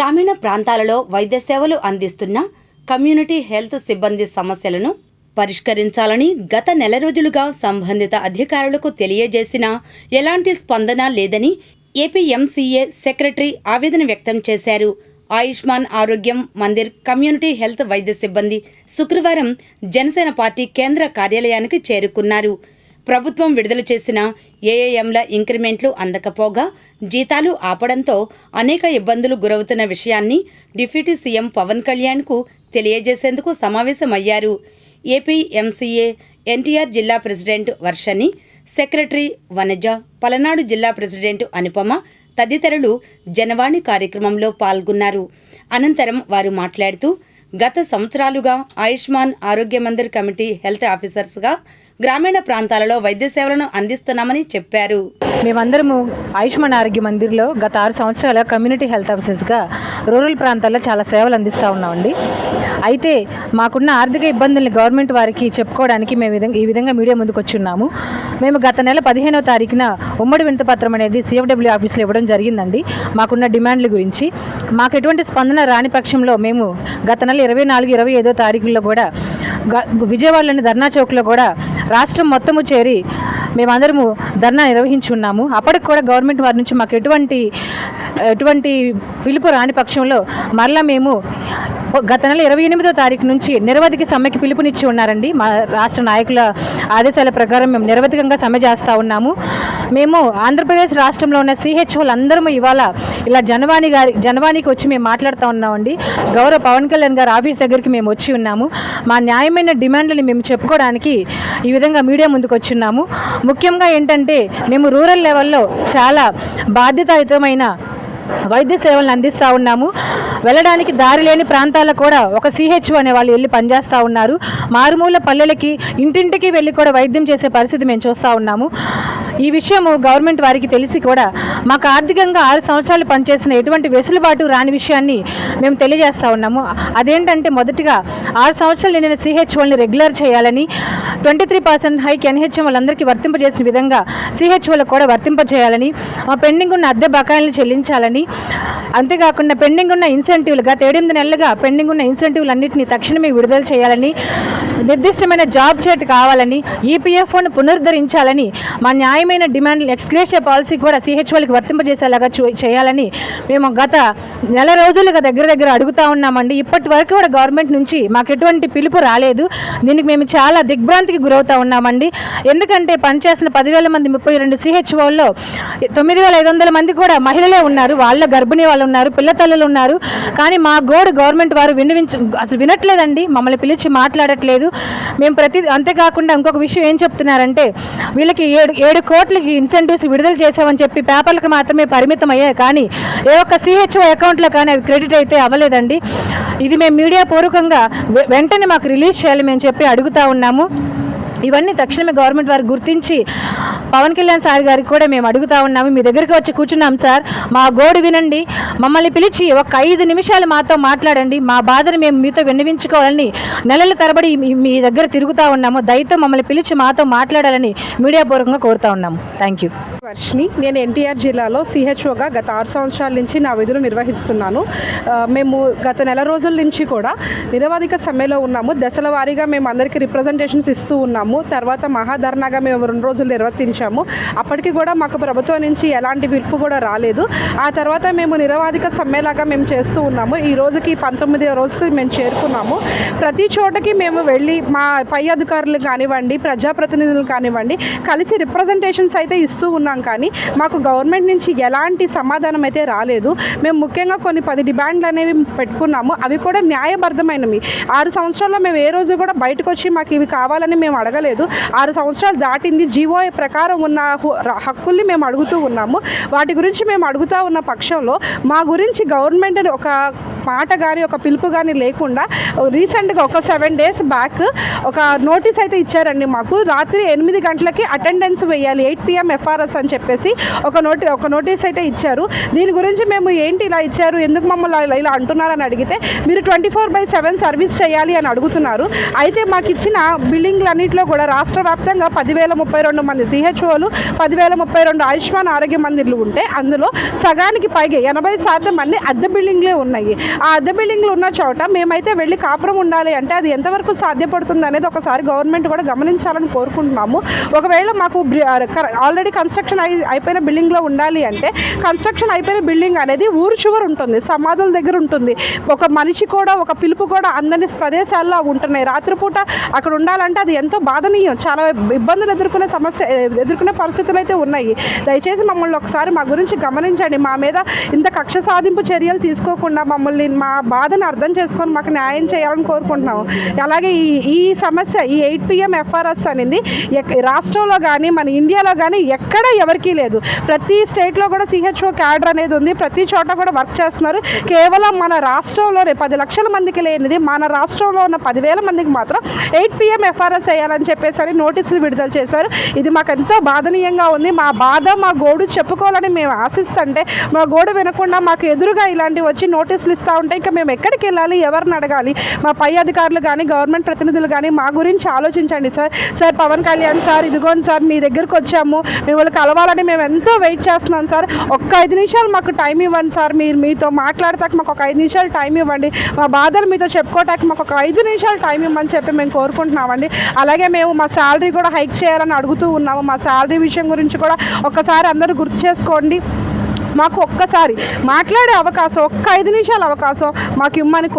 గ్రామీణ ప్రాంతాలలో వైద్య సేవలు అందిస్తున్న కమ్యూనిటీ హెల్త్ సిబ్బంది సమస్యలను పరిష్కరించాలని గత నెల రోజులుగా సంబంధిత అధికారులకు తెలియజేసినా ఎలాంటి స్పందన లేదని ఏపీఎంసీఏ సెక్రటరీ ఆవేదన వ్యక్తం చేశారు. ఆయుష్మాన్ ఆరోగ్యం మందిర్ కమ్యూనిటీ హెల్త్ వైద్య సిబ్బంది శుక్రవారం జనసేన పార్టీ కేంద్ర కార్యాలయానికి చేరుకున్నారు. ప్రభుత్వం విడుదల చేసిన ఏఏఎంల ఇంక్రిమెంట్లు అందకపోగా జీతాలు ఆపడంతో అనేక ఇబ్బందులు గురవుతున్న విషయాన్ని డిప్యూటీ సీఎం పవన్ కళ్యాణ్కు తెలియజేసేందుకు సమావేశమయ్యారు. ఏపీ ఎంసీఏ ఎన్టీఆర్ జిల్లా ప్రెసిడెంట్ వర్షని సెక్రటరీ వనజ పలనాడు జిల్లా ప్రెసిడెంట్ అనుపమ తదితరులు జనవాణి కార్యక్రమంలో పాల్గొన్నారు. అనంతరం వారు మాట్లాడుతూ గత సంవత్సరాలుగా ఆయుష్మాన్ ఆరోగ్య మందిర్ కమిటీ హెల్త్ ఆఫీసర్స్గా గ్రామీణ ప్రాంతాలలో వైద్య సేవలను అందిస్తున్నామని చెప్పారు. మేమందరము ఆయుష్మాన్ ఆరోగ్య మందిర్లో గత ఆరు సంవత్సరాల కమ్యూనిటీ హెల్త్ ఆఫీసర్స్గా రూరల్ ప్రాంతాల్లో చాలా సేవలు అందిస్తూ ఉన్నామండి. అయితే మాకున్న ఆర్థిక ఇబ్బందుల్ని గవర్నమెంట్ వారికి చెప్పుకోవడానికి మేము విధంగా ఈ విధంగా మీడియా ముందుకు వచ్చున్నాము మేము గత నెల పదిహేనవ తారీఖున ఉమ్మడి వింతపత్రం అనేది సిఎఫ్డబ్ల్యూ ఆఫీస్లో ఇవ్వడం జరిగిందండి. మాకున్న డిమాండ్ల గురించి. మాకు ఎటువంటి స్పందన రాని పక్షంలో మేము గత నెల ఇరవై నాలుగు ఇరవై ఐదో తారీఖుల్లో కూడా గ- విజయవాడలోని ధర్నా చౌక్లో కూడా రాష్ట్రం మొత్తము చేరి మేమందరము ధర్నా నిర్వహించి ఉన్నాము అప్పటికి కూడా గవర్నమెంట్ వారి నుంచి మాకు ఎటువంటి ఎటువంటి పిలుపు రాని పక్షంలో మరలా మేము గత నెల ఇరవై ఎనిమిదో తారీఖు నుంచి నిరవధిక సమ్మెకి పిలుపునిచ్చి ఉన్నారండి. మా రాష్ట్ర నాయకుల ఆదేశాల ప్రకారం మేము నిరవధికంగా సమ్మె చేస్తూ ఉన్నాము. మేము ఆంధ్రప్రదేశ్ రాష్ట్రంలో ఉన్న సిహెచ్ఓలు అందరము ఇవాళ ఇలా జనవాణి గారి జనవాణికి వచ్చి మేము మాట్లాడుతూ ఉన్నామండి. గౌరవ పవన్ కళ్యాణ్ గారి ఆఫీస్ దగ్గరికి మేము వచ్చి ఉన్నాము. మా న్యాయమైన డిమాండ్లని మేము చెప్పుకోవడానికి ఈ విధంగా మీడియా ముందుకు వచ్చి ఉన్నాము. ముఖ్యంగా ఏంటంటే మేము రూరల్ లెవెల్లో చాలా బాధ్యతాయుతమైన వైద్య సేవలను అందిస్తూ ఉన్నాము. వెళ్ళడానికి దారి లేని ప్రాంతాల్లో కూడా ఒక సిహెచ్ఓ అనే వాళ్ళు వెళ్ళి పనిచేస్తూ ఉన్నారు. మారుమూల పల్లెలకి ఇంటింటికి వెళ్ళి కూడా వైద్యం చేసే పరిస్థితి మేము చూస్తూ ఉన్నాము. ఈ విషయము గవర్నమెంట్ వారికి తెలిసి కూడా మాకు ఆర్థికంగా ఆరు సంవత్సరాలు పనిచేసిన ఎటువంటి వెసులుబాటు రాని విషయాన్ని మేము తెలియజేస్తూ ఉన్నాము. అదేంటంటే మొదటిగా ఆరు సంవత్సరాలు నేను సిహెచ్ఓల్ని రెగ్యులర్ చేయాలని twenty three percent hike NHM వాళ్ళందరికీ వర్తింపజేసిన విధంగా సిహెచ్ఓలకు కూడా వర్తింపజేయాలని మా పెండింగ్ ఉన్న అద్దె బకాయిలను చెల్లించాలని అంతేకాకుండా పెండింగ్ ఉన్న ఇన్సెంటివ్లు ఇన్సెంటివ్లుగా ఏడెనిమిది నెలలుగా పెండింగ్ ఉన్న ఇన్సెంటివ్లు అన్నింటినీ తక్షణమే విడుదల చేయాలని నిర్దిష్టమైన జాబ్ చేట్ కావాలని ఈపీఎఫ్ఓను పునరుద్ధరించాలని మా న్యాయమైన డిమాండ్ ఎక్స్గ్రేషియా పాలసీ కూడా సిహెచ్ఓలకి వర్తింపజేసేలాగా చూ- చేయాలని మేము గత నెల రోజులుగా దగ్గర దగ్గర అడుగుతా ఉన్నామండి. ఇప్పటి వరకు కూడా గవర్నమెంట్ నుంచి మాకు ఎటువంటి పిలుపు రాలేదు. దీనికి మేము చాలా దిగ్భ్రాంతికి గురవుతా ఉన్నామండి. ఎందుకంటే పనిచేసిన పదివేల మంది ముప్పై రెండు సిహెచ్ఓల్లో తొమ్మిది వేల ఐదు వందల మంది కూడా మహిళలే ఉన్నారు. వాళ్ళ గర్భిణీ వాళ్ళు ఉన్నారు పిల్లతల్లులు ఉన్నారు. కానీ మా గోడ గవర్నమెంట్ వారు వినవించ అసలు వినట్లేదండి. మమ్మల్ని పిలిచి మాట్లాడట్లేదు. మేము ప్రతి అంతేకాకుండా ఇంకొక విషయం ఏం చెప్తున్నారంటే వీళ్ళకి ఏడు ఏడు కోట్లకి ఇన్సెంటివ్స్ విడుదల చేసామని చెప్పి పేపర్లకు మాత్రమే పరిమితం అయ్యాయి. కానీ ఏ ఒక్క సిహెచ్ఓ అకౌంట్లో కానీ అవి క్రెడిట్ అయితే అవ్వలేదండి. ఇది మేము మీడియా పూర్వకంగా వెంటనే మాకు రిలీజ్ చేయాలి మేము చెప్పి అడుగుతా ఉన్నాము. ఇవన్నీ తక్షణమే గవర్నమెంట్ వారు గుర్తించి పవన్ కళ్యాణ్ సార్ గారికి కూడా మేము అడుగుతా ఉన్నాము. మీ దగ్గరికి వచ్చి కూర్చున్నాం సార్. మా గోడు వినండి. మమ్మల్ని పిలిచి ఒక ఐదు నిమిషాలు మాతో మాట్లాడండి. మా బాధను మేము మీతో విన్నవించుకోవాలని నెలల తరబడి మీ- దగ్గర తిరుగుతూ ఉన్నాము. దయతో మమ్మల్ని పిలిచి మాతో మాట్లాడాలని మీడియా పూర్వకంగా కోరుతా ఉన్నాము. థ్యాంక్ యూ వర్షిని నేను ఎన్టీఆర్ జిల్లాలో సిహెచ్ఓగా గత ఆరు సంవత్సరాల నుంచి నా విధులు నిర్వహిస్తున్నాను. మేము గత నెల రోజుల నుంచి కూడా నిరవధిక సమ్మెలో ఉన్నాము. దశల వారీగా మేము అందరికీ రిప్రజెంటేషన్స్ ఇస్తూ ఉన్నాము. తర్వాత మహాధర్నాగా మేము రెండు రోజులు నిర్వర్తించాము. అప్పటికి కూడా మాకు ప్రభుత్వం నుంచి ఎలాంటి పిలుపు కూడా రాలేదు. ఆ తర్వాత మేము నిరవాధిక సమ్మెలాగా మేము చేస్తూ ఉన్నాము. ఈ రోజుకి పంతొమ్మిదో రోజుకి మేము చేరుకున్నాము. ప్రతి చోటకి మేము వెళ్ళి మా పై అధికారులు కానివ్వండి ప్రజాప్రతినిధులు కానివ్వండి కలిసి రిప్రజెంటేషన్స్ అయితే ఇస్తూ ఉన్నాం. కానీ మాకు గవర్నమెంట్ నుంచి ఎలాంటి సమాధానం అయితే రాలేదు. మేము ముఖ్యంగా కొన్ని పది డిమాండ్లు అనేవి పెట్టుకున్నాము. అవి కూడా న్యాయబద్ధమైనవి. ఆరు సంవత్సరాల్లో మేము ఏ రోజు కూడా బయటకు వచ్చి మాకు ఇవి కావాలని మేము జరగలేదు. ఆరు సంవత్సరాలు దాటింది. జీవో ప్రకారం ఉన్న హు- హక్కుల్ని మేము అడుగుతూ ఉన్నాము. వాటి గురించి మేము అడుగుతూ ఉన్న పక్షంలో మా గురించి గవర్నమెంట్ ఒక మాట కానీ ఒక పిలుపు కానీ లేకుండా రీసెంట్గా ఒక సెవెన్ డేస్ బ్యాక్ ఒక నోటీస్ అయితే ఇచ్చారండి మాకు. రాత్రి ఎనిమిది గంటలకి అటెండెన్స్ వేయాలి ఎయిట్ పిఎం ఎఫ్ఆర్ఎస్ అని చెప్పేసి ఒక నోటి ఒక నోటీస్ అయితే ఇచ్చారు. దీని గురించి మేము ఏంటి ఇలా ఇచ్చారు ఎందుకు మమ్మల్ని ఇలా- ఇలా అంటున్నారని అడిగితే మీరు twenty four by seven service చేయాలి అని అడుగుతున్నారు. అయితే మాకు ఇచ్చిన బిల్డింగ్లన్నింటిలో కూడా రాష్ట్ర వ్యాప్తంగా పదివేల ముప్పై రెండు మంది సిహెచ్ఓలు పదివేల ముప్పై రెండు ఆయుష్మాన్ ఆరోగ్య మందిర్లు ఉంటే అందులో సగానికి పైగా ఎనభై శాతం అన్ని అద్దె బిల్డింగ్లే ఉన్నాయి. ఆ అద్దె బిల్డింగ్లు ఉన్న చోట మేమైతే వెళ్ళి కాపురం ఉండాలి అంటే అది ఎంతవరకు సాధ్యపడుతుంది అనేది ఒకసారి గవర్నమెంట్ కూడా గమనించాలని కోరుకుంటున్నాము. ఒకవేళ మాకు ఆల్రెడీ కన్స్ట్రక్షన్ అయి అయిపోయిన బిల్డింగ్లో ఉండాలి అంటే కన్స్ట్రక్షన్ అయిపోయిన బిల్డింగ్ అనేది ఊరు చివరు ఉంటుంది సమాధుల దగ్గర ఉంటుంది. ఒక మనిషి కూడా ఒక పిలుపు కూడా అందని ప్రదేశాల్లో ఉంటున్నాయి. రాత్రిపూట అక్కడ ఉండాలంటే అది ఎంతో బాధనీయం. చాలా ఇబ్బందులు ఎదుర్కొనే సమస్య ఎదుర్కొనే పరిస్థితులు అయితే ఉన్నాయి. దయచేసి మమ్మల్ని ఒకసారి మా గురించి గమనించండి. మా మీద ఇంత కక్ష సాధింపు చర్యలు తీసుకోకుండా మమ్మల్ని మా బాధను అర్థం చేసుకొని మాకు న్యాయం చేయాలని కోరుకుంటున్నాము. అలాగే ఈ ఈ సమస్య ఈ ఎయిట్ పిఎం ఎఫ్ఆర్ఎస్ అనేది ఎక్- రాష్ట్రంలో కానీ మన ఇండియాలో కానీ ఎక్కడ ఎవరికీ లేదు. ప్రతి స్టేట్లో కూడా సిహెచ్ఓ క్యాడర్ అనేది ఉంది. ప్రతి చోట కూడా వర్క్ చేస్తున్నారు. కేవలం మన రాష్ట్రంలోనే పది లక్షల మందికి లేనిది మన రాష్ట్రంలో ఉన్న పదివేల మందికి మాత్రం ఎయిట్ పిఎం ఎఫ్ఆర్ఎస్ వేయాలని చెప్పేసి అని నోటీసులు విడుదల చేశారు. ఇది మాకు ఎంతో బాధనీయంగా ఉంది. మా బాధ మా గోడు చెప్పుకోవాలని మేము ఆశిస్తుంటే మా గోడు వినకుండా మాకు ఎదురుగా ఇలాంటివి వచ్చి నోటీసులు వస్తూ ఉంటే ఇంకా మేము ఎక్కడికి వెళ్ళాలి ఎవరిని అడగాలి? మా పై అధికారులు కానీ గవర్నమెంట్ ప్రతినిధులు కానీ మా గురించి ఆలోచించండి sir. Sir Pavan Kalyan sir ఇదిగోండి సార్ మీ దగ్గరకు వచ్చాము. మిమ్మల్ని కలవాలని మేము ఎంతో వెయిట్ చేస్తున్నాం సార్. ఒక్క ఐదు నిమిషాలు మాకు టైం ఇవ్వండి సార్. మీరు మీతో మాట్లాడతాక మాకు ఒక ఐదు నిమిషాలు టైం ఇవ్వండి. మా బాధలు మీతో చెప్పుకోవటానికి మాకు ఒక ఐదు నిమిషాలు టైం ఇవ్వమని చెప్పి మేము కోరుకుంటున్నామండి. అలాగే మేము మా శాలరీ కూడా హైక్ చేయాలని అడుగుతూ ఉన్నాము. మా శాలరీ విషయం గురించి కూడా ఒక్కసారి అందరూ గుర్తు చేసుకోండి. మాకు ఒక్కసారి మాట్లాడే అవకాశం ఒక్క ఐదు నిమిషాల అవకాశం మాకు ఇమ్మని